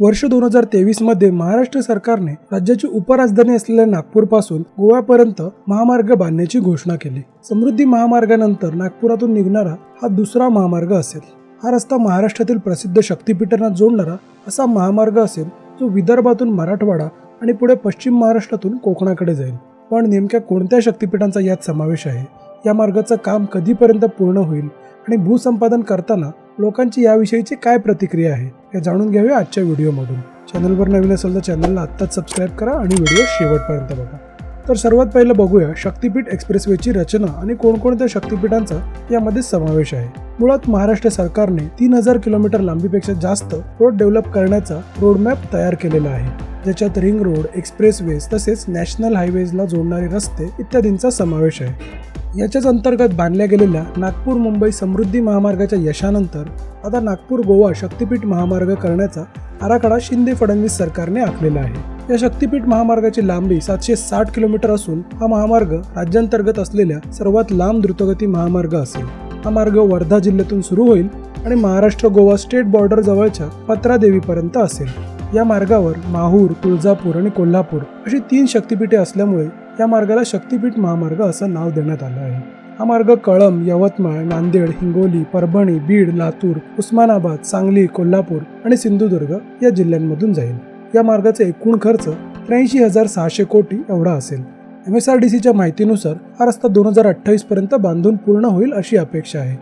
वर्ष दोन हजार तेवीसमध्ये महाराष्ट्र सरकारने राज्याची उपराजधानी असलेल्या नागपूरपासून गोव्यापर्यंत महामार्ग बांधण्याची घोषणा केली. समृद्धी महामार्गानंतर नागपुरातून निघणारा हा दुसरा महामार्ग असेल. हा रस्ता महाराष्ट्रातील प्रसिद्ध शक्तीपीठांना जोडणारा असा महामार्ग असेल जो विदर्भातून मराठवाडा आणि पुढे पश्चिम महाराष्ट्रातून कोकणाकडे जाईल. पण नेमक्या कोणत्या शक्तिपीठांचा यात समावेश आहे? या मार्गाचं काम कधीपर्यंत पूर्ण होईल आणि भूसंपादन करताना लोकांची याविषयीची काय प्रतिक्रिया आहे हे जाणून घ्यावे आजच्या व्हिडिओमधून. चॅनलवर नवीन असेल तर चॅनलला आत्ताच सबस्क्राईब करा आणि व्हिडिओ शेवटपर्यंत बघा. तर सर्वात पहिलं बघूया शक्तीपीठ एक्सप्रेसवेची रचना आणि कोणकोणत्या शक्तिपीठांचा यामध्ये समावेश आहे. मुळात महाराष्ट्र सरकारने तीन हजार किलोमीटर लांबीपेक्षा जास्त रोड डेव्हलप करण्याचा रोडमॅप तयार केलेला आहे. ज्याच्यात रिंग रोड एक्सप्रेसवेज तसेच नॅशनल हायवेजला जोडणारे रस्ते इत्यादींचा समावेश आहे. याच्याच अंतर्गत बांधल्या गेलेल्या नागपूर मुंबई समृद्धी महामार्गाच्या यशानंतर आता नागपूर गोवा शक्तिपीठ महामार्ग करण्याचा आराखडा शिंदे फडणवीस सरकारने आखलेला आहे. या शक्तिपीठ महामार्गाची लांबी सातशे साठ किलोमीटर असून हा महामार्ग राज्यांतर्गत असलेल्या सर्वात लांब द्रुतगती महामार्ग असेल. हा मार्ग वर्धा जिल्ह्यातून सुरू होईल आणि महाराष्ट्र गोवा स्टेट बॉर्डर जवळच्या पत्रादेवीपर्यंत असेल. या मार्गावर माहूर तुळजापूर आणि कोल्हापूर अशी तीन शक्तिपीठे असल्यामुळे या मार्गाला शक्तिपीठ महामार्ग असं नाव देण्यात आलं आहे. हा मार्ग कळम यवतमाळ नांदेड हिंगोली परभणी बीड लातूर उस्मानाबाद सांगली कोल्हापूर आणि सिंधुदुर्ग या जिल्ह्यांमधून जाईल. या मार्गाचा एकूण खर्च त्र्याऐंशी हजार सहाशे कोटी एवढा असेल. एम एस आर डी सीच्या माहितीनुसार हा रस्ता दोन हजार अठ्ठावीस पर्यंत बांधून पूर्ण होईल अशी अपेक्षा आहे.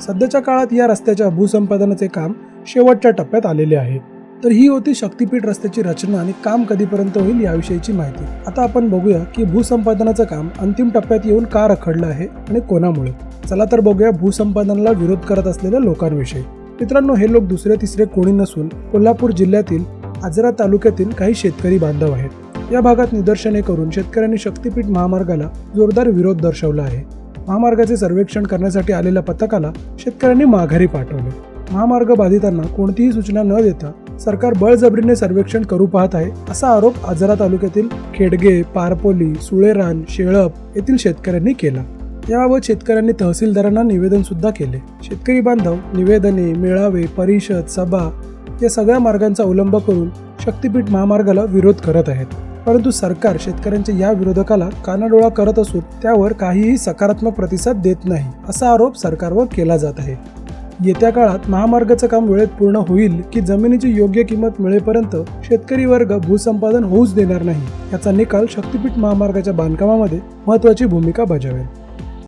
सध्याच्या काळात या रस्त्याच्या भूसंपादनाचे काम शेवटच्या टप्प्यात आलेले आहे. तर ही होती शक्तिपीठ रस्त्याची रचना आणि काम कधीपर्यंत होईल याविषयीची माहिती. आता आपण बघूया की भूसंपादनाचं काम अंतिम टप्प्यात येऊन का रखडलं आहे आणि कोणामुळे. चला तर बघूया भूसंपादनाला विरोध करत असलेल्या लोकांविषयी. मित्रांनो हे लोक दुसरे तिसरे कोणी नसून कोल्हापूर जिल्ह्यातील आजरा तालुक्यातील काही शेतकरी बांधव आहेत. या भागात निदर्शने करून शेतकऱ्यांनी शक्तिपीठ महामार्गाला जोरदार विरोध दर्शवला आहे. महामार्गाचे सर्वेक्षण करण्यासाठी आलेल्या पथकाला शेतकऱ्यांनी माघारी पाठवले. महामार्ग बाधितांना कोणतीही सूचना न देता सरकार बळजबरीने सर्वेक्षण करू पाहत आहे असा आरोप आजरा तालुक्यातील खेडगे पारपोली सुळेरान शेळप येथील शेतकऱ्यांनी केला. याबाबत शेतकऱ्यांनी तहसीलदारांना निवेदन सुद्धा केले. शेतकरी बांधव निवेदने मेळावे परिषद सभा या सगळ्या मार्गांचा अवलंब करून शक्तिपीठ महामार्गाला विरोध करत आहेत. परंतु सरकार शेतकऱ्यांच्या या विरोधकाला कानाडोळा करत असून त्यावर काहीही सकारात्मक प्रतिसाद देत नाही असा आरोप सरकारवर केला जात आहे. येत्या काळात महामार्गाचं काम वेळेत पूर्ण होईल की जमिनीची योग्य किंमत मिळेपर्यंत शेतकरी वर्ग भूसंपादन होऊच देणार नाही याचा निकाल शक्तिपीठ महामार्गाच्या बांधकामामध्ये महत्वाची भूमिका बजावेल.